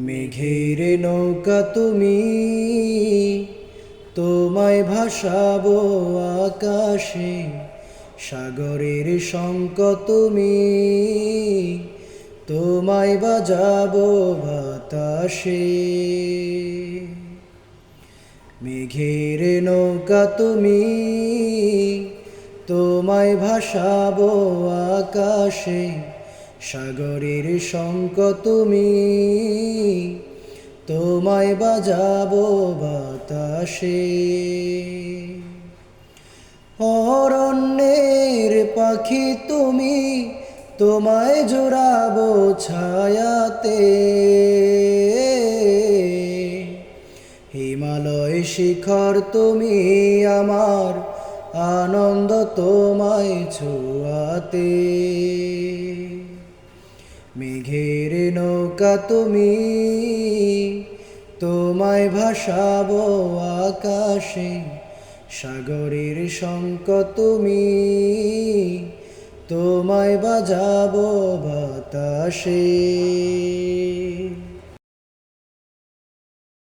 মেঘের নৌকা তুমি, তোমায় ভাসাবো আকাশে, সাগরের শঙ্ক তুমি, তোমায় বাজাবো বাতাসে। মেঘের নৌকা তুমি, তোমায় ভাসাবো আকাশে সাগরের শঙ্ক তুমি, তোমায় বাজাবো বাতাসে। অরণ্যের পাখি তুমি, তোমায় জোড়াবো ছায়াতে। হিমালয় শিখর তুমি, আমার আনন্দ তোমায় ছোঁয়াতে। মেঘের নৌকা তুমি তোমায় ভাসাবো আকাশে সাগরের শঙ্ক তুমি তোমায় বাজাবো বাতাসে।